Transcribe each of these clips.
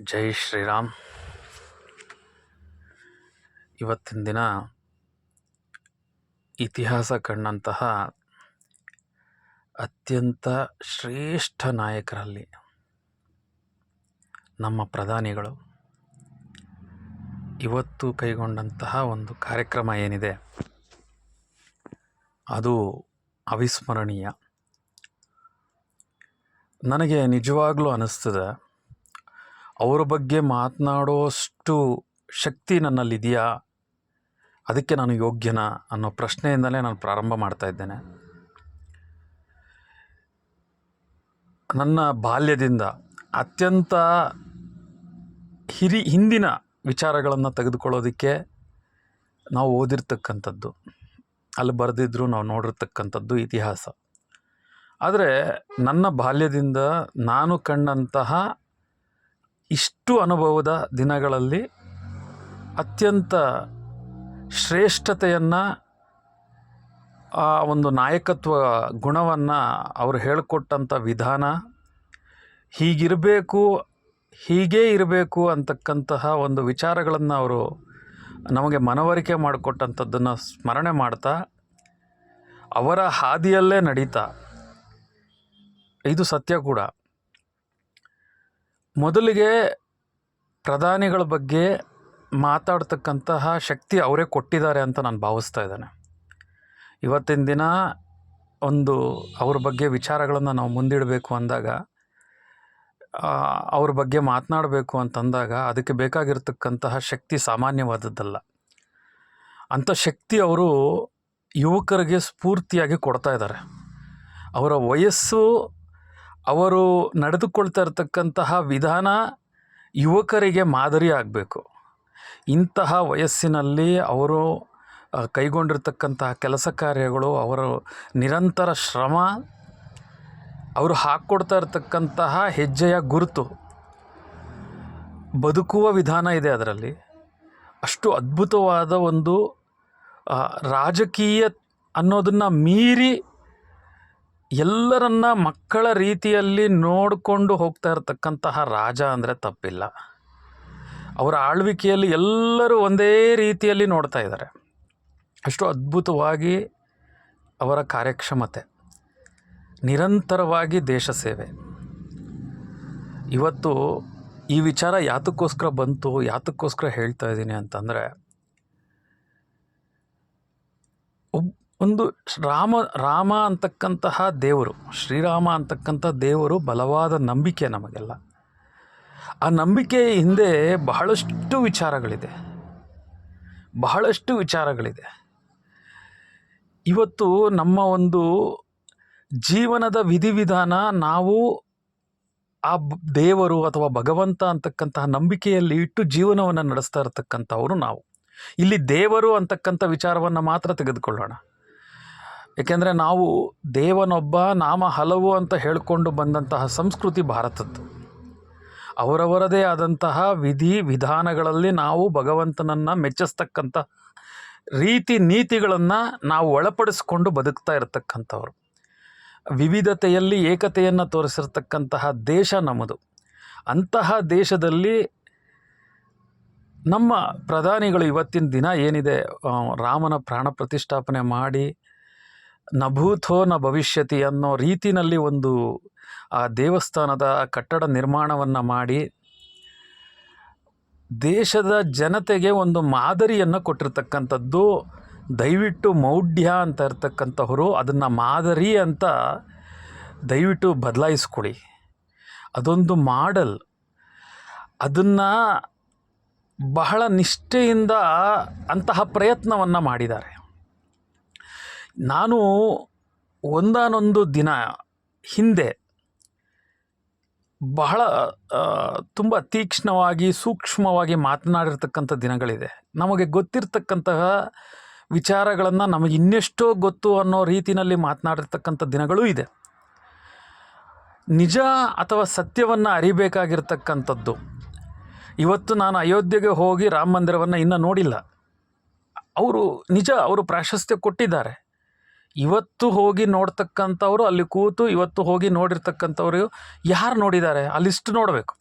ಜೈ ಶ್ರೀರಾಮ್. ಇವತ್ತಿನ ದಿನ ಇತಿಹಾಸ ಕಂಡಂತಹ ಅತ್ಯಂತ ಶ್ರೇಷ್ಠ ನಾಯಕರಲ್ಲಿ ನಮ್ಮ ಪ್ರಧಾನಿಗಳು. ಇವತ್ತು ಕೈಗೊಂಡಂತಹ ಒಂದು ಕಾರ್ಯಕ್ರಮ ಏನಿದೆ, ಅದು ಅವಿಸ್ಮರಣೀಯ. ನನಗೆ ನಿಜವಾಗ್ಲೂ ಅನ್ನಿಸ್ತದೆ ಅವರ ಬಗ್ಗೆ ಮಾತನಾಡೋಷ್ಟು ಶಕ್ತಿ ನನ್ನಲ್ಲಿದೆಯಾ? ಅದಕ್ಕೆ ನಾನು ಯೋಗ್ಯನಾ? ಅನ್ನೋ ಪ್ರಶ್ನೆಯಿಂದಲೇ ನಾನು ಪ್ರಾರಂಭ ಮಾಡ್ತಾ ಇದ್ದೇನೆ. ನನ್ನ ಬಾಲ್ಯದಿಂದ ಅತ್ಯಂತ ಹಿರಿ, ಹಿಂದಿನ ವಿಚಾರಗಳನ್ನು ತೆಗೆದುಕೊಳ್ಳೋದಕ್ಕೆ ನಾವು ಓದಿರ್ತಕ್ಕಂಥದ್ದು. ಅಲ್ಲಿ ಬರೆದಿದ್ರು ನಾವು ನೋಡಿರ್ತಕ್ಕಂಥದ್ದು ಇತಿಹಾಸ. ಆದರೆ ನನ್ನ ಬಾಲ್ಯದಿಂದ ನಾನು ಕಂಡಂತಹ ಇಷ್ಟು ಅನುಭವದ ದಿನಗಳಲ್ಲಿ ಅತ್ಯಂತ ಶ್ರೇಷ್ಠತೆಯನ್ನು ಆ ಒಂದು ನಾಯಕತ್ವ ಗುಣವನ್ನು ಅವರು ಹೇಳಿಕೊಟ್ಟಂಥ ವಿಧಾನ, ಹೀಗಿರಬೇಕು, ಹೀಗೇ ಇರಬೇಕು ಅಂತಕ್ಕಂತಹ ಒಂದು ವಿಚಾರಗಳನ್ನು ಅವರು ನಮಗೆ ಮನವರಿಕೆ ಮಾಡಿಕೊಟ್ಟಂಥದ್ದನ್ನು ಸ್ಮರಣೆ ಮಾಡ್ತಾ, ಅವರ ಹಾದಿಯಲ್ಲೇ ನಡೀತಾ, ಇದು ಸತ್ಯ ಕೂಡ. ಮೊದಲಿಗೆ ಪ್ರಧಾನಿಗಳ ಬಗ್ಗೆ ಮಾತಾಡ್ತಕ್ಕಂತಹ ಶಕ್ತಿ ಅವರೇ ಕೊಟ್ಟಿದ್ದಾರೆ ಅಂತ ನಾನು ಭಾವಿಸ್ತಾ ಇದ್ದೇನೆ. ಇವತ್ತಿನ ದಿನ ಒಂದು ಅವ್ರ ಬಗ್ಗೆ ವಿಚಾರಗಳನ್ನು ನಾವು ಮುಂದಿಡಬೇಕು ಅಂದಾಗ ಅವ್ರ ಬಗ್ಗೆ ಮಾತನಾಡಬೇಕು ಅಂತಂದಾಗ ಅದಕ್ಕೆ ಬೇಕಾಗಿರ್ತಕ್ಕಂತಹ ಶಕ್ತಿ ಸಾಮಾನ್ಯವಾದದ್ದಲ್ಲ. ಅಂಥ ಶಕ್ತಿ ಅವರು ಯುವಕರಿಗೆ ಸ್ಫೂರ್ತಿಯಾಗಿ ಕೊಡ್ತಾ ಇದ್ದಾರೆ. ಅವರ ವಯಸ್ಸು ಅವರು ನಡೆದುಕೊಳ್ತಾ ಇರತಕ್ಕಂತಹ ವಿಧಾನ ಯುವಕರಿಗೆ ಮಾದರಿ ಆಗಬೇಕು. ಇಂತಹ ವಯಸ್ಸಿನಲ್ಲಿ ಅವರು ಕೈಗೊಂಡಿರ್ತಕ್ಕಂತಹ ಕೆಲಸ ಕಾರ್ಯಗಳು, ಅವರ ನಿರಂತರ ಶ್ರಮ, ಅವರು ಹಾಕ್ಕೊಡ್ತಾ ಇರತಕ್ಕಂತಹ ಹೆಜ್ಜೆಯ ಗುರುತು, ಬದುಕುವ ವಿಧಾನ ಇದೆ ಅದರಲ್ಲಿ. ಅಷ್ಟು ಅದ್ಭುತವಾದ ಒಂದು ರಾಜಕೀಯ ಅನ್ನೋದನ್ನು ಮೀರಿ ಎಲ್ಲರನ್ನ ಮಕ್ಕಳ ರೀತಿಯಲ್ಲಿ ನೋಡಿಕೊಂಡು ಹೋಗ್ತಾ ಇರತಕ್ಕಂತಹ ರಾಜ ಅಂದರೆ ತಪ್ಪಿಲ್ಲ. ಅವರ ಆಳ್ವಿಕೆಯಲ್ಲಿ ಎಲ್ಲರೂ ಒಂದೇ ರೀತಿಯಲ್ಲಿ ನೋಡ್ತಾ ಇದ್ದಾರೆ. ಅಷ್ಟು ಅದ್ಭುತವಾಗಿ ಅವರ ಕಾರ್ಯಕ್ಷಮತೆ, ನಿರಂತರವಾಗಿ ದೇಶ ಸೇವೆ. ಇವತ್ತು ಈ ವಿಚಾರ ಯಾತಕ್ಕೋಸ್ಕರ ಬಂತು, ಯಾತಕ್ಕೋಸ್ಕರ ಹೇಳ್ತಾ ಇದ್ದೀನಿ ಅಂತಂದರೆ ಒಂದು ರಾಮ ರಾಮ ಅಂತಕ್ಕಂತಹ ದೇವರು, ಶ್ರೀರಾಮ ಅಂತಕ್ಕಂಥ ದೇವರು ಬಲವಾದ ನಂಬಿಕೆ ನಮಗೆಲ್ಲ. ಆ ನಂಬಿಕೆ ಹಿಂದೆ ಬಹಳಷ್ಟು ವಿಚಾರಗಳಿದೆ. ಬಹಳಷ್ಟು ವಿಚಾರಗಳಿದೆ. ಇವತ್ತು ನಮ್ಮ ಒಂದು ಜೀವನದ ವಿಧಿವಿಧಾನ ನಾವು ಆ ದೇವರು ಅಥವಾ ಭಗವಂತ ಅಂತಕ್ಕಂತಹ ನಂಬಿಕೆಯಲ್ಲಿ ಇಟ್ಟು ಜೀವನವನ್ನು ನಡೆಸ್ತಾ ಇರತಕ್ಕಂಥವರು ನಾವು. ಇಲ್ಲಿ ದೇವರು ಅಂತಕ್ಕಂಥ ವಿಚಾರವನ್ನು ಮಾತ್ರ ತೆಗೆದುಕೊಳ್ಳೋಣ. ಏಕೆಂದರೆ ನಾವು ದೇವನೊಬ್ಬ, ನಾಮ ಹಲವು ಅಂತ ಹೇಳಿಕೊಂಡು ಬಂದಂತಹ ಸಂಸ್ಕೃತಿ ಭಾರತದ್ದು. ಅವರವರದೇ ಆದಂತಹ ವಿಧಿ ವಿಧಾನಗಳಲ್ಲಿ ನಾವು ಭಗವಂತನನ್ನು ಮೆಚ್ಚಿಸ್ತಕ್ಕಂಥ ರೀತಿ ನೀತಿಗಳನ್ನು ನಾವು ಒಳಪಡಿಸ್ಕೊಂಡು ಬದುಕ್ತಾ ಇರತಕ್ಕಂಥವ್ರು. ವಿವಿಧತೆಯಲ್ಲಿ ಏಕತೆಯನ್ನು ತೋರಿಸಿರ್ತಕ್ಕಂತಹ ದೇಶ ನಮ್ಮದು. ಅಂತಹ ದೇಶದಲ್ಲಿ ನಮ್ಮ ಪ್ರಧಾನಿಗಳು ಇವತ್ತಿನ ದಿನ ಏನಿದೆ ರಾಮನ ಪ್ರಾಣ ಪ್ರತಿಷ್ಠಾಪನೆ ಮಾಡಿ ನಭೂತೋ ನ ಭವಿಷ್ಯತಿ ಅನ್ನೋ ರೀತಿನಲ್ಲಿ ಒಂದು, ಆ ದೇವಸ್ಥಾನದ ಕಟ್ಟಡ ನಿರ್ಮಾಣವನ್ನು ಮಾಡಿ, ದೇಶದ ಜನತೆಗೆ ಒಂದು ಮಾದರಿಯನ್ನು ಕೊಟ್ಟಿರ್ತಕ್ಕಂಥದ್ದು, ದಯವಿಟ್ಟು ಮೌಢ್ಯ ಅಂತ ಇರ್ತಕ್ಕಂಥವ್ರು ಅದನ್ನು ಮಾದರಿ ಅಂತ ದಯವಿಟ್ಟು ಬದಲಾಯಿಸ್ಕೊಳ್ಳಿ ಅದೊಂದು ಮಾಡಲ್. ಅದನ್ನು ಬಹಳ ನಿಷ್ಠೆಯಿಂದ ಅಂತಹ ಪ್ರಯತ್ನವನ್ನು ಮಾಡಿದ್ದಾರೆ. ನಾನು ಒಂದಾನೊಂದು ದಿನ ಹಿಂದೆ ಬಹಳ ತುಂಬ ತೀಕ್ಷ್ಣವಾಗಿ, ಸೂಕ್ಷ್ಮವಾಗಿ ಮಾತನಾಡಿರ್ತಕ್ಕಂಥ ದಿನಗಳಿದೆ. ನಮಗೆ ಗೊತ್ತಿರತಕ್ಕಂತಹ ವಿಚಾರಗಳನ್ನು ನಮಗೆ ಇನ್ನೆಷ್ಟೋ ಗೊತ್ತು ಅನ್ನೋ ರೀತಿಯಲ್ಲಿ ಮಾತನಾಡಿರ್ತಕ್ಕಂಥ ದಿನಗಳೂ ಇದೆ. ನಿಜ ಅಥವಾ ಸತ್ಯವನ್ನು ಅರಿಬೇಕಾಗಿರ್ತಕ್ಕಂಥದ್ದು. ಇವತ್ತು ನಾನು ಅಯೋಧ್ಯೆಗೆ ಹೋಗಿ ರಾಮ ಮಂದಿರವನ್ನು ಇನ್ನೂ ನೋಡಿಲ್ಲ. ಅವರು, ನಿಜ ಅವರು ಪ್ರಾಶಸ್ತ್ಯ ಕೊಟ್ಟಿದ್ದಾರೆ. ಇವತ್ತು ಹೋಗಿ ನೋಡ್ತಕ್ಕಂಥವ್ರು, ಅಲ್ಲಿ ಕೂತು ಇವತ್ತು ಹೋಗಿ ನೋಡಿರ್ತಕ್ಕಂಥವ್ರು ಯಾರು ನೋಡಿದ್ದಾರೆ? ಅಲ್ಲಿಷ್ಟು ನೋಡಬೇಕು.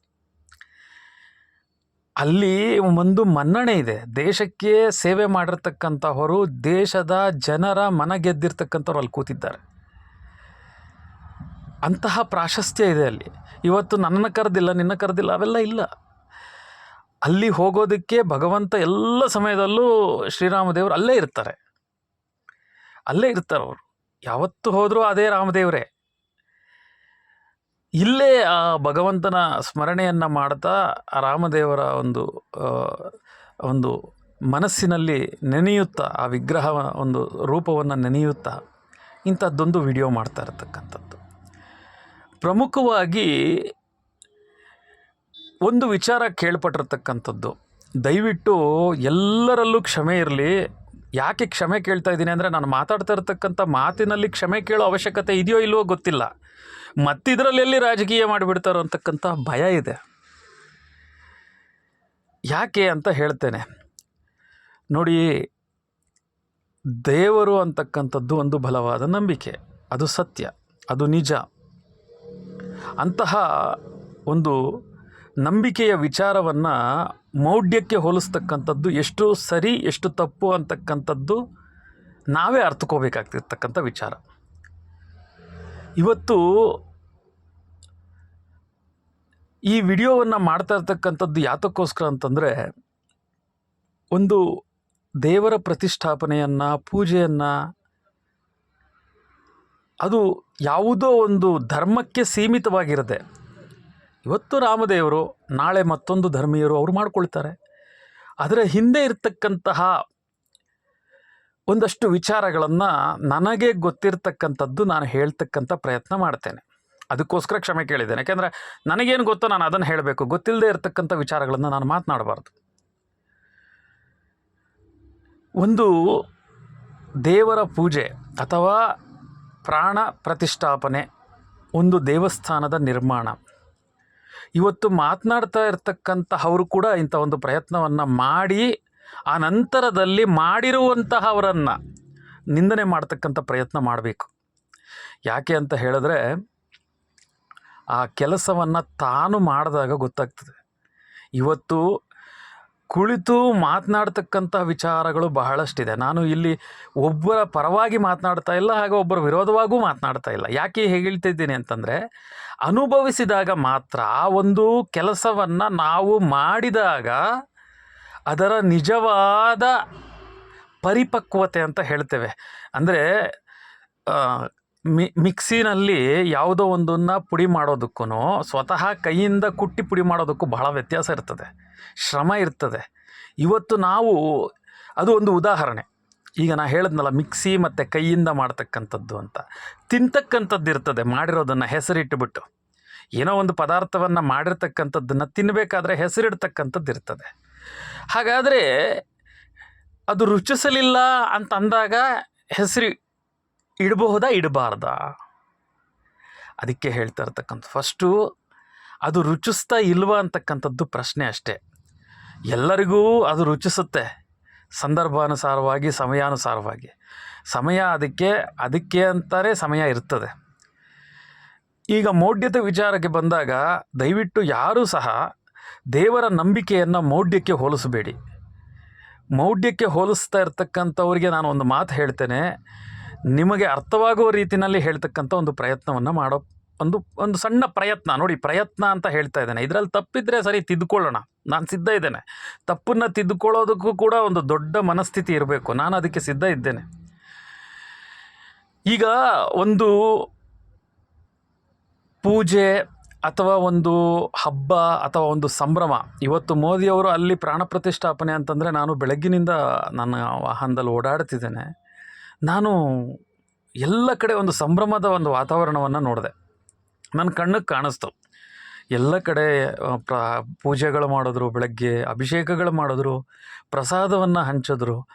ಅಲ್ಲಿ ಒಂದು ಮನ್ನಣೆ ಇದೆ. ದೇಶಕ್ಕೆ ಸೇವೆ ಮಾಡಿರ್ತಕ್ಕಂಥವರು, ದೇಶದ ಜನರ ಮನ ಗೆದ್ದಿರ್ತಕ್ಕಂಥವ್ರು ಅಲ್ಲಿ ಕೂತಿದ್ದಾರೆ. ಅಂತಹ ಪ್ರಾಶಸ್ತ್ಯ ಇದೆ ಅಲ್ಲಿ. ಇವತ್ತು ನನ್ನನ್ನು ಕರೆದಿಲ್ಲ, ನಿನ್ನ ಕರೆದಿಲ್ಲ, ಅವೆಲ್ಲ ಇಲ್ಲ. ಅಲ್ಲಿ ಹೋಗೋದಕ್ಕೆ ಭಗವಂತ ಎಲ್ಲ ಸಮಯದಲ್ಲೂ ಶ್ರೀರಾಮದೇವರು ಅಲ್ಲೇ ಇರ್ತಾರೆ. ಅಲ್ಲೇ ಇರ್ತಾರೆ ಅವರು. ಯಾವತ್ತು ಹೋದರೂ ಅದೇ ರಾಮದೇವರೇ. ಇಲ್ಲೇ ಆ ಭಗವಂತನ ಸ್ಮರಣೆಯನ್ನು ಮಾಡ್ತಾ ಆ ರಾಮದೇವರ ಒಂದು ಒಂದು ಮನಸ್ಸಿನಲ್ಲಿ ನೆನೆಯುತ್ತಾ, ಆ ವಿಗ್ರಹ ಒಂದು ರೂಪವನ್ನು ನೆನೆಯುತ್ತಾ ಇಂಥದ್ದೊಂದು ವಿಡಿಯೋ ಮಾಡ್ತಾ ಇರತಕ್ಕಂಥದ್ದು. ಪ್ರಮುಖವಾಗಿ ಒಂದು ವಿಚಾರ ಕೇಳ್ಪಟ್ಟಿರ್ತಕ್ಕಂಥದ್ದು. ದಯವಿಟ್ಟು ಎಲ್ಲರಲ್ಲೂ ಕ್ಷಮೆ ಇರಲಿ. ಯಾಕೆ ಕ್ಷಮೆ ಕೇಳ್ತಾ ಇದ್ದೀನಿ ಅಂದರೆ ನಾನು ಮಾತಾಡ್ತಾ ಇರ್ತಕ್ಕಂಥ ಮಾತಿನಲ್ಲಿ ಕ್ಷಮೆ ಕೇಳೋ ಅವಶ್ಯಕತೆ ಇದೆಯೋ ಇಲ್ವೋ ಗೊತ್ತಿಲ್ಲ. ಮತ್ತಿದ್ರಲ್ಲಿ ಎಲ್ಲಿ ರಾಜಕೀಯ ಮಾಡಿಬಿಡ್ತಾರೋ ಅಂತಕ್ಕಂಥ ಭಯ ಇದೆ. ಯಾಕೆ ಅಂತ ಹೇಳ್ತೇನೆ. ನೋಡಿ, ದೇವರು ಅಂತಕ್ಕಂಥದ್ದು ಒಂದು ಬಲವಾದ ನಂಬಿಕೆ. ಅದು ಸತ್ಯ, ಅದು ನಿಜ. ಅಂತಹ ಒಂದು ನಂಬಿಕೆಯ ವಿಚಾರವನ್ನು ಮೌಢ್ಯಕ್ಕೆ ಹೋಲಿಸ್ತಕ್ಕಂಥದ್ದು ಎಷ್ಟು ಸರಿ, ಎಷ್ಟು ತಪ್ಪು ಅಂತಕ್ಕಂಥದ್ದು ನಾವೇ ಅರ್ಥಕೋಬೇಕಾಗ್ತಿರ್ತಕ್ಕಂಥ ವಿಚಾರ. ಇವತ್ತು ಈ ವಿಡಿಯೋವನ್ನು ಮಾಡ್ತಾ ಇರ್ತಕ್ಕಂಥದ್ದು ಯಾತಕ್ಕೋಸ್ಕರ ಅಂತಂದರೆ, ಒಂದು ದೇವರ ಪ್ರತಿಷ್ಠಾಪನೆಯನ್ನು, ಪೂಜೆಯನ್ನು, ಅದು ಯಾವುದೋ ಒಂದು ಧರ್ಮಕ್ಕೆ ಸೀಮಿತವಾಗಿರದೆ ಇವತ್ತು ರಾಮದೇವರು, ನಾಳೆ ಮತ್ತೊಂದು ಧರ್ಮೀಯರು ಅವರು ಮಾಡ್ಕೊಳ್ತಾರೆ. ಅದರ ಹಿಂದೆ ಇರತಕ್ಕಂತಹ ಒಂದಷ್ಟು ವಿಚಾರಗಳನ್ನು ನನಗೆ ಗೊತ್ತಿರತಕ್ಕಂಥದ್ದು ನಾನು ಹೇಳ್ತಕ್ಕಂಥ ಪ್ರಯತ್ನ ಮಾಡ್ತೇನೆ. ಅದಕ್ಕೋಸ್ಕರ ಕ್ಷಮೆ ಕೇಳಿದ್ದೇನೆ. ಯಾಕೆಂದರೆ ನನಗೇನು ಗೊತ್ತೋ ನಾನು ಅದನ್ನು ಹೇಳಬೇಕು. ಗೊತ್ತಿಲ್ಲದೆ ಇರತಕ್ಕಂಥ ವಿಚಾರಗಳನ್ನು ನಾನು ಮಾತನಾಡಬಾರ್ದು. ಒಂದು ದೇವರ ಪೂಜೆ ಅಥವಾ ಪ್ರಾಣ ಪ್ರತಿಷ್ಠಾಪನೆ ಒಂದು ದೇವಸ್ಥಾನದ ನಿರ್ಮಾಣ ಇವತ್ತು ಮಾತನಾಡ್ತಾ ಇರ್ತಕ್ಕಂತಹವರು ಕೂಡ ಇಂಥ ಒಂದು ಪ್ರಯತ್ನವನ್ನು ಮಾಡಿ, ಆ ನಂತರದಲ್ಲಿ ಮಾಡಿರುವಂತಹವರನ್ನು ನಿಂದನೆ ಮಾಡ್ತಕ್ಕಂಥ ಪ್ರಯತ್ನ ಮಾಡಬೇಕು. ಯಾಕೆ ಅಂತ ಹೇಳಿದ್ರೆ, ಆ ಕೆಲಸವನ್ನು ತಾನು ಮಾಡಿದಾಗ ಗೊತ್ತಾಗ್ತದೆ. ಇವತ್ತು ಕುಳಿತು ಮಾತನಾಡ್ತಕ್ಕಂಥ ವಿಚಾರಗಳು ಬಹಳಷ್ಟಿದೆ. ನಾನು ಇಲ್ಲಿ ಒಬ್ಬರ ಪರವಾಗಿ ಮಾತನಾಡ್ತಾ ಇಲ್ಲ, ಹಾಗೆ ಒಬ್ಬರ ವಿರೋಧವಾಗೂ ಮಾತನಾಡ್ತಾ ಇಲ್ಲ. ಯಾಕೆ ಹೇಳ್ತಿದ್ದೀನಿ ಅಂತಂದರೆ, ಅನುಭವಿಸಿದಾಗ ಮಾತ್ರ ಆ ಒಂದು ಕೆಲಸವನ್ನು ನಾವು ಮಾಡಿದಾಗ ಅದರ ನಿಜವಾದ ಪರಿಪಕ್ವತೆ ಅಂತ ಹೇಳ್ತೇವೆ. ಅಂದರೆ ಮಿ, ಮಿಕ್ಸಿನಲ್ಲಿ ಯಾವುದೋ ಒಂದನ್ನು ಪುಡಿ ಮಾಡೋದಕ್ಕೂ ಸ್ವತಃ ಕೈಯಿಂದ ಕುಟ್ಟಿ ಪುಡಿ ಮಾಡೋದಕ್ಕೂ ಬಹಳ ವ್ಯತ್ಯಾಸ ಇರ್ತದೆ. ಶ್ರಮ ಇರ್ತದೆ. ಇವತ್ತು ನಾವು, ಅದು ಒಂದು ಉದಾಹರಣೆ. ಈಗ ನಾ ಹೇಳಿದ್ನಲ್ಲ, ಮಿಕ್ಸಿ ಮತ್ತು ಕೈಯಿಂದ ಮಾಡ್ತಕ್ಕಂಥದ್ದು ಅಂತ. ತಿಂತಕ್ಕಂಥದ್ದು ಇರ್ತದೆ, ಮಾಡಿರೋದನ್ನು ಹೆಸರಿಟ್ಟುಬಿಟ್ಟು. ಏನೋ ಒಂದು ಪದಾರ್ಥವನ್ನು ಮಾಡಿರ್ತಕ್ಕಂಥದ್ದನ್ನು ತಿನ್ನಬೇಕಾದ್ರೆ ಹೆಸರಿಡ್ತಕ್ಕಂಥದ್ದು ಇರ್ತದೆ. ಹಾಗಾದರೆ ಅದು ರುಚಿಸಲಿಲ್ಲ ಅಂತ ಅಂದಾಗ ಹೆಸರು ಇಡಬಹುದಾ, ಇಡಬಾರ್ದಾ? ಅದಕ್ಕೆ ಹೇಳ್ತಾ ಇರ್ತಕ್ಕಂಥ, ಫಸ್ಟು ಅದು ರುಚಿಸ್ತಾ ಇಲ್ವಾ ಅಂತಕ್ಕಂಥದ್ದು ಪ್ರಶ್ನೆ ಅಷ್ಟೇ. ಎಲ್ಲರಿಗೂ ಅದು ರುಚಿಸುತ್ತೆ, ಸಂದರ್ಭಾನುಸಾರವಾಗಿ, ಸಮಯಾನುಸಾರವಾಗಿ. ಸಮಯ ಅದಕ್ಕೆ ಅದಕ್ಕೆ ಅಂತಾರೆ ಸಮಯ ಇರ್ತದೆ. ಈಗ ಮೌಢ್ಯದ ವಿಚಾರಕ್ಕೆ ಬಂದಾಗ, ದಯವಿಟ್ಟು ಯಾರೂ ಸಹ ದೇವರ ನಂಬಿಕೆಯನ್ನು ಮೌಢ್ಯಕ್ಕೆ ಹೋಲಿಸಬೇಡಿ. ಮೌಢ್ಯಕ್ಕೆ ಹೋಲಿಸ್ತಾ ಇರ್ತಕ್ಕಂಥವ್ರಿಗೆ ನಾನು ಒಂದು ಮಾತು ಹೇಳ್ತೇನೆ. ನಿಮಗೆ ಅರ್ಥವಾಗುವ ರೀತಿಯಲ್ಲಿ ಹೇಳ್ತಕ್ಕಂಥ ಒಂದು ಪ್ರಯತ್ನವನ್ನು ಮಾಡೋ ಒಂದು ಒಂದು ಸಣ್ಣ ಪ್ರಯತ್ನ. ನೋಡಿ, ಪ್ರಯತ್ನ ಅಂತ ಹೇಳ್ತಾ ಇದ್ದೇನೆ. ಇದರಲ್ಲಿ ತಪ್ಪಿದ್ರೆ ಸರಿ ತಿದ್ದುಕೊಳ್ಳೋಣ ನಾನು ಸಿದ್ಧ ಇದ್ದೇನೆ. ತಪ್ಪನ್ನು ತಿದ್ದುಕೊಳ್ಳೋದಕ್ಕೂ ಕೂಡ ಒಂದು ದೊಡ್ಡ ಮನಸ್ಥಿತಿ ಇರಬೇಕು. ನಾನು ಅದಕ್ಕೆ ಸಿದ್ಧ ಇದ್ದೇನೆ. ಈಗ ಒಂದು ಪೂಜೆ ಅಥವಾ ಒಂದು ಹಬ್ಬ ಅಥವಾ ಒಂದು ಸಂಭ್ರಮ. ಇವತ್ತು ಮೋದಿಯವರು ಅಲ್ಲಿ ಪ್ರಾಣ ಪ್ರತಿಷ್ಠಾಪನೆ ಅಂತಂದರೆ ನಾನು ಬೆಳಗ್ಗಿನಿಂದ ನನ್ನ ವಾಹನದಲ್ಲಿ ಓಡಾಡ್ತಿದ್ದೇನೆ. ನಾನು ಎಲ್ಲ ಕಡೆ ಒಂದು ಸಂಭ್ರಮದ ಒಂದು ವಾತಾವರಣವನ್ನು ನೋಡಿದೆ. ನನ್ನ ಕಣ್ಣಿಗೆ ಕಾಣಿಸ್ತು. ಎಲ್ಲ ಕಡೆ ಪ್ರ, ಪೂಜೆಗಳು ಮಾಡಿದ್ರು, ಬೆಳಗ್ಗೆ ಅಭಿಷೇಕಗಳು ಮಾಡಿದ್ರು, ಪ್ರಸಾದವನ್ನು ಹಂಚಿದ್ರು.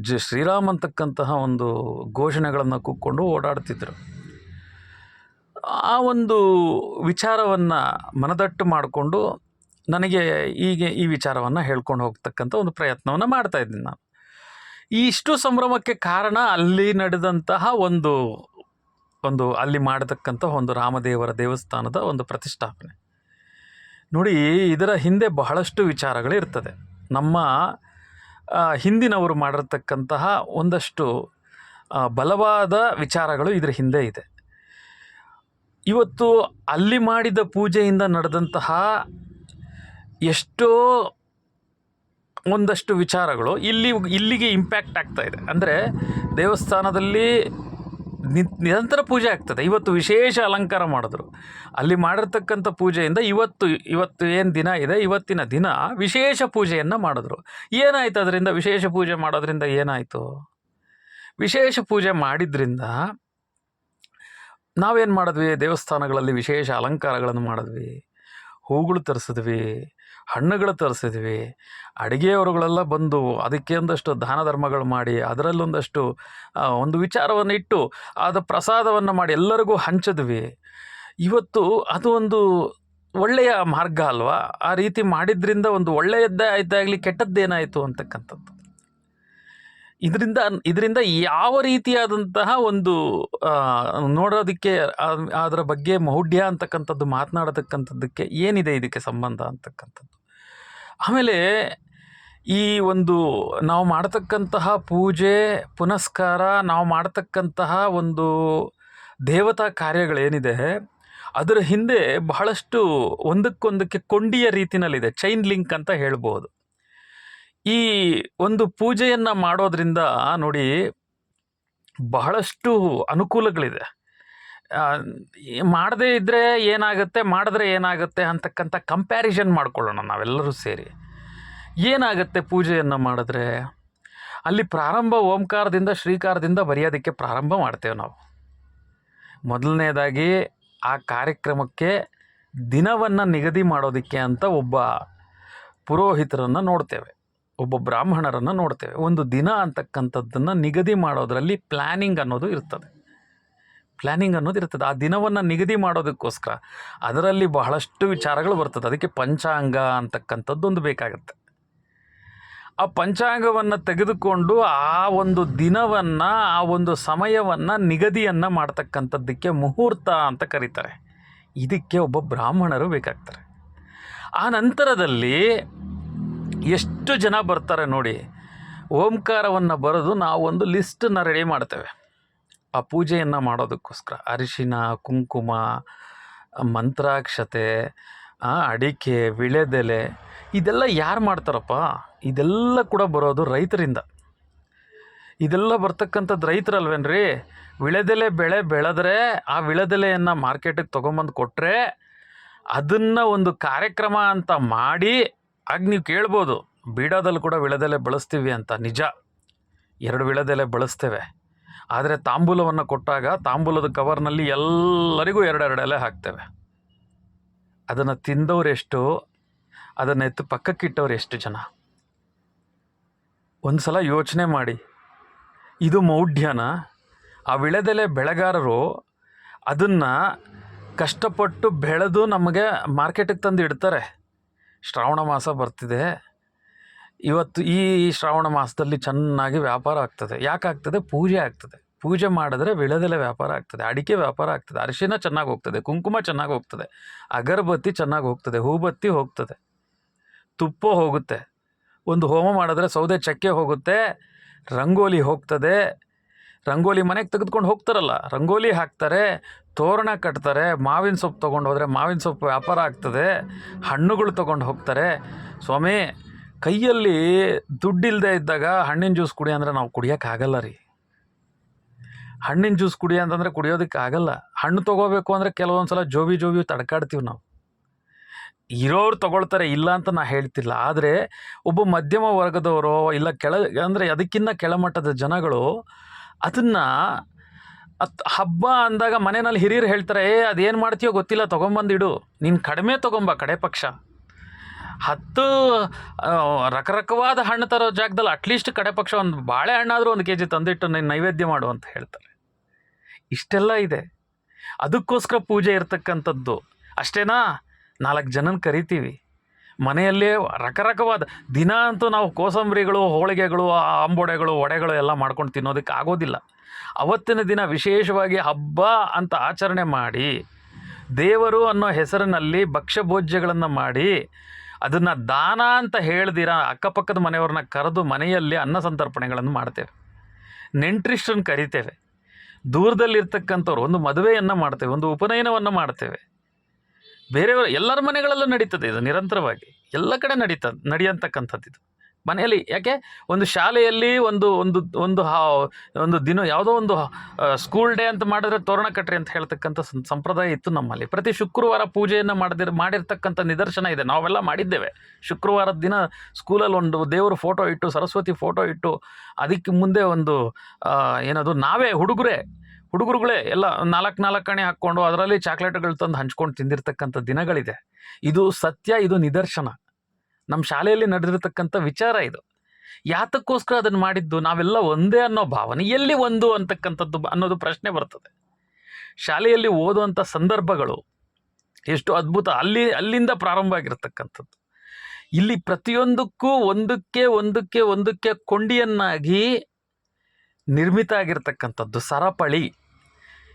ಜ, ಶ್ರೀರಾಮ್ ಅಂತಕ್ಕಂತಹ ಒಂದು ಘೋಷಣೆಗಳನ್ನು ಕೂಕ್ಕೊಂಡು ಓಡಾಡ್ತಿದ್ರು. ಆ ಒಂದು ವಿಚಾರವನ್ನು ಮನದಟ್ಟು ಮಾಡಿಕೊಂಡು ನನಗೆ ಹೀಗೆ ಈ ವಿಚಾರವನ್ನು ಹೇಳ್ಕೊಂಡು ಹೋಗ್ತಕ್ಕಂಥ ಒಂದು ಪ್ರಯತ್ನವನ್ನು ಮಾಡ್ತಾ ಇದ್ದೀನಿ ನಾನು. ಈ ಇಷ್ಟು ಸಂಭ್ರಮಕ್ಕೆ ಕಾರಣ ಅಲ್ಲಿ ನಡೆದಂತಹ ಒಂದು ಒಂದು ಅಲ್ಲಿ ಮಾಡತಕ್ಕಂಥ ಒಂದು ರಾಮದೇವರ ದೇವಸ್ಥಾನದ ಒಂದು ಪ್ರತಿಷ್ಠಾಪನೆ. ನೋಡಿ, ಇದರ ಹಿಂದೆ ಬಹಳಷ್ಟು ವಿಚಾರಗಳು ಇರ್ತದೆ ನಮ್ಮ ಹಿಂದಿನವರು ಮಾಡಿರ್ತಕ್ಕಂತಹ ಒಂದಷ್ಟು ಬಲವಾದ ವಿಚಾರಗಳು ಇದರ ಹಿಂದೆ ಇದೆ. ಇವತ್ತು ಅಲ್ಲಿ ಮಾಡಿದ ಪೂಜೆಯಿಂದ ನಡೆದಂತಹ ಎಷ್ಟೋ ಒಂದಷ್ಟು ವಿಚಾರಗಳು ಇಲ್ಲಿ ಇಲ್ಲಿಗೆ ಇಂಪ್ಯಾಕ್ಟ್ ಆಗ್ತಾ ಇದೆ. ಅಂದರೆ ದೇವಸ್ಥಾನದಲ್ಲಿ ನಿರಂತರ ಪೂಜೆ ಆಗ್ತದೆ. ಇವತ್ತು ವಿಶೇಷ ಅಲಂಕಾರ ಮಾಡಿದ್ರು. ಅಲ್ಲಿ ಮಾಡಿರ್ತಕ್ಕಂಥ ಪೂಜೆಯಿಂದ ಇವತ್ತು ಇವತ್ತು ಏನು ದಿನ ಇದೆ? ಇವತ್ತಿನ ದಿನ ವಿಶೇಷ ಪೂಜೆಯನ್ನು ಮಾಡಿದ್ರು. ಏನಾಯಿತು ಅದರಿಂದ? ವಿಶೇಷ ಪೂಜೆ ಮಾಡೋದ್ರಿಂದ ಏನಾಯಿತು? ವಿಶೇಷ ಪೂಜೆ ಮಾಡಿದ್ರಿಂದ ನಾವೇನು ಮಾಡಿದ್ವಿ? ದೇವಸ್ಥಾನಗಳಲ್ಲಿ ವಿಶೇಷ ಅಲಂಕಾರಗಳನ್ನು ಮಾಡಿದ್ವಿ. ಹೂಗಳು ತರಿಸಿದ್ವಿ. ಹಣ್ಣುಗಳು ತರಿಸಿದ್ವಿ. ಅಡುಗೆಯವರುಗಳೆಲ್ಲ ಬಂದು ಅದಕ್ಕೆ ಒಂದಷ್ಟು ದಾನ ಧರ್ಮಗಳು ಮಾಡಿ, ಅದರಲ್ಲೊಂದಷ್ಟು ಒಂದು ವಿಚಾರವನ್ನು ಇಟ್ಟು ಅದು ಪ್ರಸಾದವನ್ನು ಮಾಡಿ ಎಲ್ಲರಿಗೂ ಹಂಚಿದ್ವಿ. ಇವತ್ತು ಅದು ಒಂದು ಒಳ್ಳೆಯ ಮಾರ್ಗ ಅಲ್ವಾ? ಆ ರೀತಿ ಮಾಡಿದ್ರಿಂದ ಒಂದು ಒಳ್ಳೆಯದ್ದೇ ಆಯ್ತಾಗಲಿ, ಕೆಟ್ಟದ್ದೇನಾಯಿತು ಅಂತಕ್ಕಂಥದ್ದು. ಇದರಿಂದ ಇದರಿಂದ ಯಾವ ರೀತಿಯಾದಂತಹ ಒಂದು ನೋಡೋದಕ್ಕೆ ಅದರ ಬಗ್ಗೆ ಮೌಢ್ಯ ಅಂತಕ್ಕಂಥದ್ದು, ಮಾತನಾಡತಕ್ಕಂಥದ್ದಕ್ಕೆ ಏನಿದೆ ಇದಕ್ಕೆ ಸಂಬಂಧ ಅಂತಕ್ಕಂಥದ್ದು? ಆಮೇಲೆ ಈ ಒಂದು ನಾವು ಮಾಡತಕ್ಕಂತಹ ಪೂಜೆ, ಪುನಸ್ಕಾರ, ನಾವು ಮಾಡತಕ್ಕಂತಹ ಒಂದು ದೇವತಾ ಕಾರ್ಯಗಳೇನಿದೆ, ಅದರ ಹಿಂದೆ ಬಹಳಷ್ಟು ಒಂದಕ್ಕೊಂದಕ್ಕೆ ಕೊಂಡಿಯ ರೀತಿಯಲ್ಲಿದೆ ಚೈನ್ ಲಿಂಕ್ ಅಂತ ಹೇಳ್ಬೋದು. ಈ ಒಂದು ಪೂಜೆಯನ್ನು ಮಾಡೋದ್ರಿಂದ ನೋಡಿ ಬಹಳಷ್ಟು ಅನುಕೂಲಗಳಿದೆ. ಮಾಡದೇ ಇದ್ದರೆ ಏನಾಗುತ್ತೆ, ಮಾಡಿದ್ರೆ ಏನಾಗುತ್ತೆ ಅಂತಕ್ಕಂಥ ಕಂಪ್ಯಾರಿಸನ್ ಮಾಡ್ಕೊಳ್ಳೋಣ ನಾವೆಲ್ಲರೂ ಸೇರಿ. ಏನಾಗುತ್ತೆ ಪೂಜೆಯನ್ನು ಮಾಡಿದ್ರೆ? ಅಲ್ಲಿ ಪ್ರಾರಂಭ ಓಂಕಾರದಿಂದ, ಶ್ರೀಕಾರದಿಂದ ಬರೆಯೋದಕ್ಕೆ ಪ್ರಾರಂಭ ಮಾಡ್ತೇವೆ ನಾವು. ಮೊದಲನೇದಾಗಿ ಆ ಕಾರ್ಯಕ್ರಮಕ್ಕೆ ದಿನವನ್ನು ನಿಗದಿ ಮಾಡೋದಕ್ಕೆ ಅಂತ ಒಬ್ಬ ಪುರೋಹಿತರನ್ನು ನೋಡ್ತೇವೆ. ಒಬ್ಬ ಬ್ರಾಹ್ಮಣರನ್ನು ನೋಡ್ತೇವೆ. ಒಂದು ದಿನ ಅಂತಕ್ಕಂಥದ್ದನ್ನು ನಿಗದಿ ಮಾಡೋದರಲ್ಲಿ ಪ್ಲ್ಯಾನಿಂಗ್ ಅನ್ನೋದು ಇರ್ತದೆ. ಪ್ಲ್ಯಾನಿಂಗ್ ಅನ್ನೋದು ಇರ್ತದೆ. ಆ ದಿನವನ್ನು ನಿಗದಿ ಮಾಡೋದಕ್ಕೋಸ್ಕರ ಅದರಲ್ಲಿ ಬಹಳಷ್ಟು ವಿಚಾರಗಳು ಬರ್ತದೆ. ಅದಕ್ಕೆ ಪಂಚಾಂಗ ಅಂತಕ್ಕಂಥದ್ದೊಂದು ಬೇಕಾಗುತ್ತೆ. ಆ ಪಂಚಾಂಗವನ್ನು ತೆಗೆದುಕೊಂಡು ಆ ಒಂದು ದಿನವನ್ನು, ಆ ಒಂದು ಸಮಯವನ್ನು ನಿಗದಿಯನ್ನು ಮಾಡ್ತಕ್ಕಂಥದ್ದಕ್ಕೆ ಮುಹೂರ್ತ ಅಂತ ಕರೀತಾರೆ. ಇದಕ್ಕೆ ಒಬ್ಬ ಬ್ರಾಹ್ಮಣರು ಬೇಕಾಗ್ತಾರೆ. ಆ ನಂತರದಲ್ಲಿ ಎಷ್ಟು ಜನ ಬರ್ತಾರೆ ನೋಡಿ, ಓಂಕಾರವನ್ನು ಬರೆದು ನಾವು ಒಂದು ಲಿಸ್ಟನ್ನು ರೆಡಿ ಮಾಡ್ತೇವೆ. ಆ ಪೂಜೆಯನ್ನು ಮಾಡೋದಕ್ಕೋಸ್ಕರ ಅರಿಶಿನ, ಕುಂಕುಮ, ಮಂತ್ರಾಕ್ಷತೆ ಅಡಿಕೆ, ವಿಳೆದೆಲೆ, ಇದೆಲ್ಲ ಯಾರು ಮಾಡ್ತಾರಪ್ಪ? ಇದೆಲ್ಲ ಕೂಡ ಬರೋದು ರೈತರಿಂದ. ಇದೆಲ್ಲ ಬರ್ತಕ್ಕಂಥದ್ದು ರೈತರಲ್ವೇನ್ರಿ? ವಿಳೆದೆಲೆ ಬೆಳೆ ಬೆಳೆದ್ರೆ ಆ ವಿಳೆದೆಲೆಯನ್ನು ಮಾರ್ಕೆಟಿಗೆ ತೊಗೊಂಬಂದು ಕೊಟ್ಟರೆ ಅದನ್ನು ಒಂದು ಕಾರ್ಯಕ್ರಮ ಅಂತ ಮಾಡಿ ಆಗ ನೀವು ಕೇಳ್ಬೋದು, ಬೀಡಾದಲ್ಲಿ ಕೂಡ ವಿಳೆದೆಲೆ ಬಳಸ್ತೀವಿ ಅಂತ, ನಿಜ. ಎರಡು ವಿಳೆದೆಲೆ ಬಳಸ್ತೇವೆ. ಆದರೆ ತಾಂಬೂಲವನ್ನು ಕೊಟ್ಟಾಗ ತಾಂಬೂಲದ ಕವರ್ನಲ್ಲಿ ಎಲ್ಲರಿಗೂ ಎರಡೆರಡು ಎಲೆ ಹಾಕ್ತೇವೆ. ಅದನ್ನು ತಿಂದವ್ರು ಎಷ್ಟು, ಅದನ್ನು ಎತ್ತು ಪಕ್ಕಕ್ಕಿಟ್ಟವ್ರು ಎಷ್ಟು ಜನ? ಒಂದು ಸಲ ಯೋಚನೆ ಮಾಡಿ. ಇದು ಮೌಢ್ಯನ? ಆ ವಿಳೆದೆಲೆ ಬೆಳೆಗಾರರು ಅದನ್ನು ಕಷ್ಟಪಟ್ಟು ಬೆಳೆದು ನಮಗೆ ಮಾರ್ಕೆಟಿಗೆ ತಂದು ಇಡ್ತಾರೆ. ಶ್ರಾವಣ ಮಾಸ ಬರ್ತಿದೆ. ಇವತ್ತು ಈ ಶ್ರಾವಣ ಮಾಸದಲ್ಲಿ ಚೆನ್ನಾಗಿ ವ್ಯಾಪಾರ ಆಗ್ತದೆ. ಯಾಕಾಗ್ತದೆ ಪೂಜೆ ಆಗ್ತದೆ. ಪೂಜೆ ಮಾಡಿದ್ರೆ ವಿಳೆದೆಲೆ ವ್ಯಾಪಾರ ಆಗ್ತದೆ. ಅಡಿಕೆ ವ್ಯಾಪಾರ ಆಗ್ತದೆ. ಅರಿಶಿನ ಚೆನ್ನಾಗಿ ಹೋಗ್ತದೆ. ಕುಂಕುಮ ಚೆನ್ನಾಗಿ ಹೋಗ್ತದೆ. ಅಗರಬತ್ತಿ ಚೆನ್ನಾಗಿ ಹೋಗ್ತದೆ. ಹೂಬತ್ತಿ ಹೋಗ್ತದೆ. ತುಪ್ಪ ಹೋಗುತ್ತೆ. ಒಂದು ಹೋಮ ಮಾಡಿದ್ರೆ ಸೌದೆ ಚಕ್ಕೆ ಹೋಗುತ್ತೆ. ರಂಗೋಲಿ ಹೋಗ್ತದೆ. ರಂಗೋಲಿ ಮನೆಗೆ ತೆಗೆದುಕೊಂಡು ಹೋಗ್ತಾರಲ್ಲ, ರಂಗೋಲಿ ಹಾಕ್ತಾರೆ, ತೋರಣ ಕಟ್ತಾರೆ, ಮಾವಿನ ಸೊಪ್ಪು ತೊಗೊಂಡು ಹೋದರೆ ಮಾವಿನ ಸೊಪ್ಪು ವ್ಯಾಪಾರ ಆಗ್ತದೆ, ಹಣ್ಣುಗಳು ತೊಗೊಂಡು ಹೋಗ್ತಾರೆ. ಸ್ವಾಮಿ, ಕೈಯಲ್ಲಿ ದುಡ್ಡಿಲ್ಲದೆ ಇದ್ದಾಗ ಹಣ್ಣಿನ ಜ್ಯೂಸ್ ಕುಡಿ ಅಂದರೆ ನಾವು ಕುಡಿಯೋಕ್ಕಾಗಲ್ಲ ರೀ. ಹಣ್ಣಿನ ಜ್ಯೂಸ್ ಕುಡಿ ಅಂತಂದರೆ ಕುಡಿಯೋದಕ್ಕೆ ಆಗಲ್ಲ. ಹಣ್ಣು ತೊಗೋಬೇಕು ಅಂದರೆ ಕೆಲವೊಂದು ಸಲ ಜೋಬಿ ಜೋಬಿ ತಡ್ಕಾಡ್ತೀವಿ ನಾವು. ಇರೋರು ತಗೊಳ್ತಾರೆ, ಇಲ್ಲ ಅಂತ ನಾ ಹೇಳ್ತಿಲ್ಲ. ಆದರೆ ಒಬ್ಬ ಮಧ್ಯಮ ವರ್ಗದವರು, ಇಲ್ಲ ಕೆಳ, ಅಂದರೆ ಅದಕ್ಕಿಂತ ಕೆಳಮಟ್ಟದ ಜನಗಳು ಅದನ್ನು ಹಬ್ಬ ಅಂದಾಗ ಮನೆಯಲ್ಲಿ ಹಿರಿಯರು ಹೇಳ್ತಾರೆ, ಏ, ಅದೇನು ಮಾಡ್ತೀಯೋ ಗೊತ್ತಿಲ್ಲ ತೊಗೊಂಬಂದಿಡು ನೀನು ಕಡಿಮೆ ತೊಗೊಂಬ ಕಡೆ ಪಕ್ಷ. ಹತ್ತು ರಕರಕವಾದ ಹಣ್ಣು ತರೋ ಜಾಗದಲ್ಲಿ ಅಟ್ಲೀಸ್ಟ್ ಕಡೆ ಪಕ್ಷ ಒಂದು ಬಾಳೆಹಣ್ಣಾದರೂ ಒಂದು ಕೆ ಜಿ ತಂದಿಟ್ಟು ನೀನು ನೈವೇದ್ಯ ಮಾಡು ಅಂತ ಹೇಳ್ತಾರೆ. ಇಷ್ಟೆಲ್ಲ ಇದೆ. ಅದಕ್ಕೋಸ್ಕರ ಪೂಜೆ ಇರತಕ್ಕಂಥದ್ದು. ಅಷ್ಟೇನಾ? ನಾಲ್ಕು ಜನನ ಕರಿತೀವಿ. ಮನೆಯಲ್ಲೇ ರಕರಕವಾದ ದಿನ ಅಂತೂ ನಾವು ಕೋಸಂಬರಿಗಳು, ಹೋಳಿಗೆಗಳು ಅಂಬೊಡೆಗಳು ವಡೆಗಳು ಎಲ್ಲ ಮಾಡ್ಕೊಂಡು ತಿನ್ನೋದಕ್ಕೆ ಆಗೋದಿಲ್ಲ. ಅವತ್ತಿನ ದಿನ ವಿಶೇಷವಾಗಿ ಹಬ್ಬ ಅಂತ ಆಚರಣೆ ಮಾಡಿ, ದೇವರು ಅನ್ನೋ ಹೆಸರಿನಲ್ಲಿ ಭಕ್ಷ್ಯಭೋಜ್ಯಗಳನ್ನು ಮಾಡಿ, ಅದನ್ನು ದಾನ ಅಂತ ಹೇಳ್ದಿರ ಅಕ್ಕಪಕ್ಕದ ಮನೆಯವ್ರನ್ನ ಕರೆದು ಮನೆಯಲ್ಲಿ ಅನ್ನ ಸಂತರ್ಪಣೆಗಳನ್ನು ಮಾಡ್ತೇವೆ. ನೆಂಟ್ರಿಷ್ಟನ್ನು ಕರಿತೇವೆ. ದೂರದಲ್ಲಿರ್ತಕ್ಕಂಥವ್ರು ಒಂದು ಮದುವೆಯನ್ನು ಮಾಡ್ತೇವೆ, ಒಂದು ಉಪನಯನವನ್ನು ಮಾಡ್ತೇವೆ. ಬೇರೆಯವರು ಎಲ್ಲರ ಮನೆಗಳಲ್ಲೂ ನಡೀತದೆ ಇದು ನಿರಂತರವಾಗಿ. ಎಲ್ಲ ಕಡೆ ನಡೀತ, ನಡೆಯಂತಕ್ಕಂಥದ್ದು ಇದು. ಮನೆಯಲ್ಲಿ ಯಾಕೆ? ಒಂದು ಶಾಲೆಯಲ್ಲಿ ಒಂದು ಒಂದು ಒಂದು ಹಾ- ಒಂದು ದಿನ ಯಾವುದೋ ಒಂದು ಸ್ಕೂಲ್ ಡೇ ಅಂತ ಮಾಡಿದ್ರೆ ತೋರಣ ಕಟ್ರಿ ಅಂತ ಹೇಳ್ತಕ್ಕಂಥ ಸಂಪ್ರದಾಯ ಇತ್ತು ನಮ್ಮಲ್ಲಿ. ಪ್ರತಿ ಶುಕ್ರವಾರ ಪೂಜೆಯನ್ನು ಮಾಡದಿರ, ಮಾಡಿರ್ತಕ್ಕಂಥ ನಿದರ್ಶನ ಇದೆ. ನಾವೆಲ್ಲ ಮಾಡಿದ್ದೇವೆ. ಶುಕ್ರವಾರದ ದಿನ ಸ್ಕೂಲಲ್ಲಿ ಒಂದು ದೇವ್ರ ಫೋಟೋ ಇಟ್ಟು, ಸರಸ್ವತಿ ಫೋಟೋ ಇಟ್ಟು, ಅದಕ್ಕೆ ಮುಂದೆ ಒಂದು ಏನದು ನಾವೇ ಹುಡುಗರೇ ಹುಡುಗರುಗಳೇ ಎಲ್ಲ ನಾಲ್ಕು ನಾಲ್ಕು ಕಣೆ ಹಾಕ್ಕೊಂಡು ಅದರಲ್ಲಿ ಚಾಕ್ಲೇಟ್ಗಳು ತಂದು ಹಂಚ್ಕೊಂಡು ತಿಂದಿರ್ತಕ್ಕಂಥ ದಿನಗಳಿದೆ. ಇದು ಸತ್ಯ, ಇದು ನಿದರ್ಶನ. ನಮ್ಮ ಶಾಲೆಯಲ್ಲಿ ನಡೆದಿರ್ತಕ್ಕಂಥ ವಿಚಾರ ಇದು. ಯಾತಕ್ಕೋಸ್ಕರ ಅದನ್ನು ಮಾಡಿದ್ದು? ನಾವೆಲ್ಲ ಒಂದೇ ಅನ್ನೋ ಭಾವನೆ. ಎಲ್ಲಿ ಒಂದು ಅಂತಕ್ಕಂಥದ್ದು ಅನ್ನೋದು ಪ್ರಶ್ನೆ ಬರ್ತದೆ. ಶಾಲೆಯಲ್ಲಿ ಓದುವಂಥ ಸಂದರ್ಭಗಳು ಎಷ್ಟು ಅದ್ಭುತ. ಅಲ್ಲಿ, ಅಲ್ಲಿಂದ ಪ್ರಾರಂಭ ಆಗಿರ್ತಕ್ಕಂಥದ್ದು. ಇಲ್ಲಿ ಪ್ರತಿಯೊಂದಕ್ಕೂ ಒಂದಕ್ಕೆ ಒಂದಕ್ಕೆ ಒಂದಕ್ಕೆ ಕೊಂಡಿಯನ್ನಾಗಿ ನಿರ್ಮಿತ ಆಗಿರ್ತಕ್ಕಂಥದ್ದು ಸರಪಳಿ.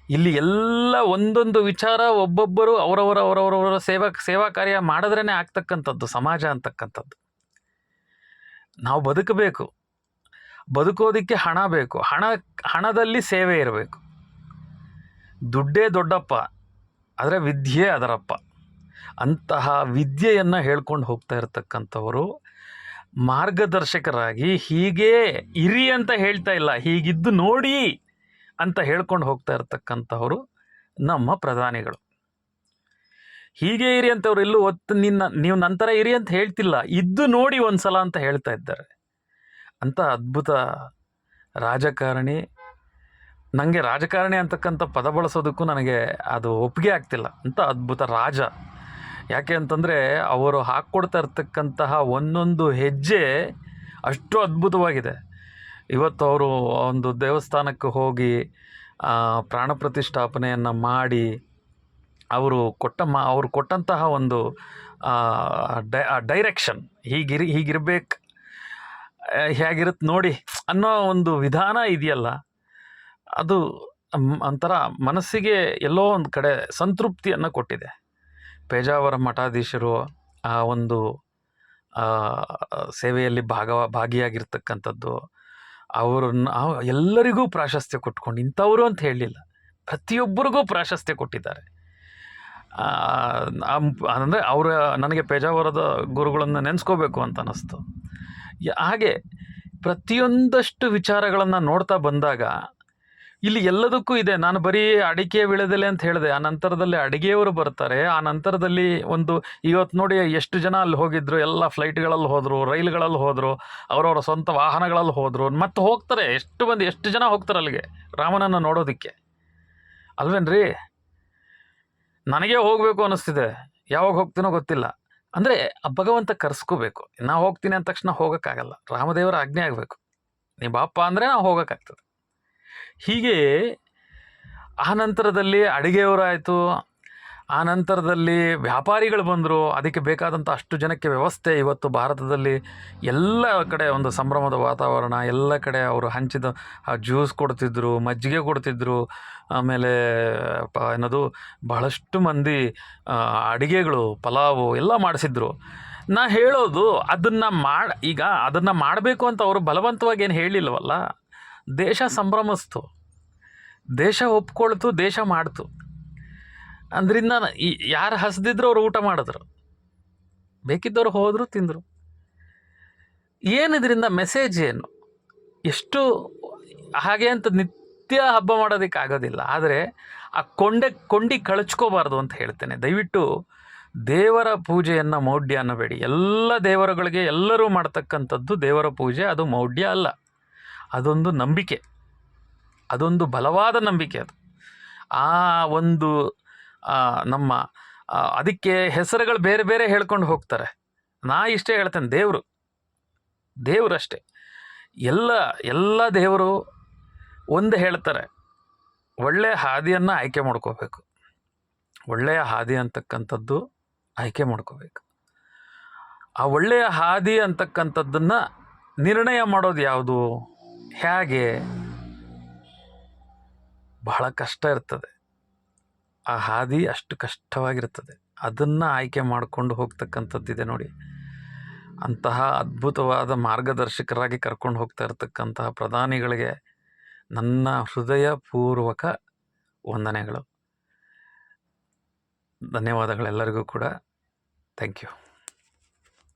ಇಲ್ಲಿ ಎಲ್ಲ ಒಂದೊಂದು ವಿಚಾರ ಒಬ್ಬೊಬ್ಬರು ಅವರವರ ಅವರವರವರ ಸೇವಾ ಸೇವಾ ಕಾರ್ಯ ಮಾಡಿದ್ರೇ ಆಗ್ತಕ್ಕಂಥದ್ದು, ಸಮಾಜ ಅಂತಕ್ಕಂಥದ್ದು. ನಾವು ಬದುಕಬೇಕು. ಬದುಕೋದಕ್ಕೆ ಹಣ ಬೇಕು. ಹಣ, ಹಣದಲ್ಲಿ ಸೇವೆ ಇರಬೇಕು. ದುಡ್ಡೇ ದೊಡ್ಡಪ್ಪ, ಆದರೆ ವಿದ್ಯೆ ಅದರಪ್ಪ. ಅಂತಹ ವಿದ್ಯೆಯನ್ನು ಹೇಳ್ಕೊಂಡು ಹೋಗ್ತಾ ಇರತಕ್ಕಂಥವರು ಮಾರ್ಗದರ್ಶಕರಾಗಿ ಹೀಗೆ ಇರಿ ಅಂತ ಹೇಳ್ತಾ ಇಲ್ಲ, ಹೀಗಿದ್ದು ನೋಡಿ ಅಂತ ಹೇಳ್ಕೊಂಡು ಹೋಗ್ತಾ ಇರತಕ್ಕಂಥವರು ನಮ್ಮ ಪ್ರಧಾನಿಗಳು. ಹೀಗೆ ಇರಿ ಅಂತವ್ರು ಎಲ್ಲೂ ಒತ್ತು ನಿನ್ನ, ನೀವು ನಂತರ ಇರಿ ಅಂತ ಹೇಳ್ತಿಲ್ಲ, ಇದ್ದು ನೋಡಿ ಒಂದ್ಸಲ ಅಂತ ಹೇಳ್ತಾ ಇದ್ದಾರೆ. ಅಂತ ಅದ್ಭುತ ರಾಜಕಾರಣಿ ನನಗೆ ರಾಜಕಾರಣಿ ಅಂತಕ್ಕಂಥ ಪದ ಬಳಸೋದಕ್ಕೂ ನನಗೆ ಅದು ಒಪ್ಪಿಗೆ ಆಗ್ತಿಲ್ಲ. ಅಂತ ಅದ್ಭುತ ರಾಜ. ಯಾಕೆ ಅಂತಂದರೆ ಅವರು ಹಾಕ್ಕೊಡ್ತಾ ಇರ್ತಕ್ಕಂತಹ ಒಂದೊಂದು ಹೆಜ್ಜೆ ಅಷ್ಟು ಅದ್ಭುತವಾಗಿದೆ. ಇವತ್ತು ಅವರು ಒಂದು ದೇವಸ್ಥಾನಕ್ಕೆ ಹೋಗಿ ಪ್ರಾಣ ಪ್ರತಿಷ್ಠಾಪನೆಯನ್ನು ಮಾಡಿ, ಅವರು ಕೊಟ್ಟ ಮಾ, ಅವರು ಕೊಟ್ಟಂತಹ ಒಂದು ಡೈರೆಕ್ಷನ್ ಹೀಗಿರಿ, ಹೀಗಿರ್ಬೇಕು ಹೇಗಿರುತ್ತೆ ನೋಡಿ ಅನ್ನೋ ಒಂದು ವಿಧಾನ ಇದೆಯಲ್ಲ, ಅದು ಒಂಥರ ಮನಸ್ಸಿಗೆ ಎಲ್ಲೋ ಒಂದು ಕಡೆ ಸಂತೃಪ್ತಿಯನ್ನು ಕೊಟ್ಟಿದೆ. ಪೇಜಾವರ ಮಠಾಧೀಶರು ಆ ಒಂದು ಸೇವೆಯಲ್ಲಿ ಭಾಗ ಭಾಗಿಯಾಗಿರ್ತಕ್ಕಂಥದ್ದು, ಅವರನ್ನು ಅವ್- ಎಲ್ಲರಿಗೂ ಪ್ರಾಶಸ್ತ್ಯ ಕೊಟ್ಕೊಂಡು, ಇಂಥವರು ಅಂತ ಹೇಳಲಿಲ್ಲ. ಪ್ರತಿಯೊಬ್ಬರಿಗೂ ಪ್ರಾಶಸ್ತ್ಯ ಕೊಟ್ಟಿದ್ದಾರೆ. ಅಂದರೆ ಅವರ, ನನಗೆ ಪೇಜಾವರದ ಗುರುಗಳನ್ನು ನೆನೆಸ್ಕೋಬೇಕು ಅಂತ ಅನ್ನಿಸ್ತು. ಹಾಗೆ ಪ್ರತಿಯೊಂದಷ್ಟು ವಿಚಾರಗಳನ್ನು ನೋಡ್ತಾ ಬಂದಾಗ ಇಲ್ಲಿ ಎಲ್ಲದಕ್ಕೂ ಇದೆ. ನಾನು ಬರೀ ಅಡಿಕೆ ವಿಳೆದೆಲೆ ಅಂತ ಹೇಳಿದೆ. ಆ ನಂತರದಲ್ಲಿ ಅಡಿಗೆಯವರು ಬರ್ತಾರೆ. ಆ ನಂತರದಲ್ಲಿ ಒಂದು ಇವತ್ತು ನೋಡಿ ಎಷ್ಟು ಜನ ಅಲ್ಲಿ ಹೋಗಿದ್ರು, ಎಲ್ಲ ಫ್ಲೈಟ್ಗಳಲ್ಲಿ ಹೋದರು, ರೈಲುಗಳಲ್ಲಿ ಹೋದರು, ಅವರವರ ಸ್ವಂತ ವಾಹನಗಳಲ್ಲಿ ಹೋದರು. ಮತ್ತೆ ಹೋಗ್ತಾರೆ. ಎಷ್ಟು ಮಂದಿ, ಎಷ್ಟು ಜನ ಹೋಗ್ತಾರೆ ಅಲ್ಲಿಗೆ? ರಾಮನನ್ನು ನೋಡೋದಕ್ಕೆ. ಅಲ್ವೇನ್ರಿ? ನನಗೆ ಹೋಗಬೇಕು ಅನ್ನಿಸ್ತಿದೆ ಯಾವಾಗ ಹೋಗ್ತೀನೋ ಗೊತ್ತಿಲ್ಲ. ಅಂದರೆ ಆ ಭಗವಂತ ಕರೆಸ್ಕೋಬೇಕು. ನಾ ಹೋಗ್ತೀನಿ ಅಂದ ತಕ್ಷಣ ಹೋಗೋಕ್ಕಾಗಲ್ಲ. ರಾಮದೇವರ ಆಜ್ಞೆ ಆಗಬೇಕು. ನೀ ಬಾಪ ಅಂದರೆ ನಾವು ಹೋಗೋಕ್ಕಾಗ್ತದೆ. ಹೀಗೆ ಆ ನಂತರದಲ್ಲಿ ಅಡುಗೆಯವರಾಯಿತು, ಆ ನಂತರದಲ್ಲಿ ವ್ಯಾಪಾರಿಗಳು ಬಂದರು. ಅದಕ್ಕೆ ಬೇಕಾದಂಥ ಅಷ್ಟು ಜನಕ್ಕೆ ವ್ಯವಸ್ಥೆ ಇವತ್ತು ಭಾರತದಲ್ಲಿ ಎಲ್ಲ ಕಡೆ ಒಂದು ಸಂಭ್ರಮದ ವಾತಾವರಣ, ಎಲ್ಲ ಕಡೆ ಅವರು ಹಂಚಿದ ಜ್ಯೂಸ್ ಕೊಡ್ತಿದ್ರು, ಮಜ್ಜಿಗೆ ಕೊಡ್ತಿದ್ರು. ಆಮೇಲೆ, ಪ, ಏನದು, ಬಹಳಷ್ಟು ಮಂದಿ ಅಡುಗೆಗಳು, ಪಲಾವು ಎಲ್ಲ ಮಾಡಿಸಿದ್ರು. ನಾ ಹೇಳೋದು ಅದನ್ನು ಮಾಡಿ, ಈಗ ಅದನ್ನು ಮಾಡಬೇಕು ಅಂತ ಅವರು ಬಲವಂತವಾಗಿ ಏನು ಹೇಳಿಲ್ವಲ್ಲ? ದೇಶ ಸಂಭ್ರಮಿಸ್ತು. ದೇಶ ಒಪ್ಕೊಳ್ತು, ದೇಶ ಮಾಡ್ತು. ಅಂದ್ರಿಂದ ಈ ಯಾರು ಹಸ್ದಿದ್ರು ಅವ್ರು ಊಟ ಮಾಡಿದ್ರು. ಬೇಕಿದ್ದವ್ರು ಹೋದರು, ತಿಂದರು. ಏನಿದ್ರಿಂದ ಮೆಸೇಜ್ ಏನು? ಎಷ್ಟು ಹಾಗೆ ಅಂತ ನಿತ್ಯ ಹಬ್ಬ ಮಾಡೋದಕ್ಕೆ ಆಗೋದಿಲ್ಲ. ಆದರೆ ಆ ಕೊಂಡೆ, ಕೊಂಡಿ ಕಳಚ್ಕೋಬಾರ್ದು ಅಂತ ಹೇಳ್ತೇನೆ. ದಯವಿಟ್ಟು ದೇವರ ಪೂಜೆಯನ್ನು ಮೌಢ್ಯ ಅನ್ನಬೇಡಿ. ಎಲ್ಲ ದೇವರುಗಳಿಗೆ ಎಲ್ಲರೂ ಮಾಡ್ತಕ್ಕಂಥದ್ದು ದೇವರ ಪೂಜೆ, ಅದು ಮೌಢ್ಯ ಅಲ್ಲ. ಅದೊಂದು ನಂಬಿಕೆ. ಅದೊಂದು ಬಲವಾದ ನಂಬಿಕೆ ಅದು. ಆ ಒಂದು ನಮ್ಮ ಅದಕ್ಕೆ ಹೆಸರುಗಳು ಬೇರೆ ಬೇರೆ ಹೇಳ್ಕೊಂಡು ಹೋಗ್ತಾರೆ. ನಾ ಇಷ್ಟೇ ಹೇಳ್ತೇನೆ, ದೇವರು. ದೇವರಷ್ಟೇ. ಎಲ್ಲ ಎಲ್ಲ ದೇವರು ಒಂದು ಹೇಳ್ತಾರೆ ಒಳ್ಳೆಯ ಹಾದಿಯನ್ನು ಆಯ್ಕೆ ಮಾಡ್ಕೋಬೇಕು. ಒಳ್ಳೆಯ ಹಾದಿ ಅಂತಕ್ಕಂಥದ್ದು ಆಯ್ಕೆ ಮಾಡ್ಕೋಬೇಕು. ಆ ಒಳ್ಳೆಯ ಹಾದಿ ಅಂತಕ್ಕಂಥದ್ದನ್ನು ನಿರ್ಣಯ ಮಾಡೋದು ಯಾವುದು? ಹೇಗೆ ಬಹಳ ಕಷ್ಟ ಇರ್ತದೆ. ಆ ಹಾದಿ ಅಷ್ಟು ಕಷ್ಟವಾಗಿರ್ತದೆ. ಅದನ್ನು ಆಯ್ಕೆ ಮಾಡಿಕೊಂಡು ಹೋಗ್ತಕ್ಕಂಥದ್ದಿದೆ ನೋಡಿ. ಅಂತಹ ಅದ್ಭುತವಾದ ಮಾರ್ಗದರ್ಶಕರಾಗಿ ಕರ್ಕೊಂಡು ಹೋಗ್ತಾ ಇರತಕ್ಕಂತಹ ಪ್ರಧಾನಿಗಳಿಗೆ ನನ್ನ ಹೃದಯಪೂರ್ವಕ ವಂದನೆಗಳು. ಧನ್ಯವಾದಗಳೆಲ್ಲರಿಗೂ ಕೂಡ. Thank you.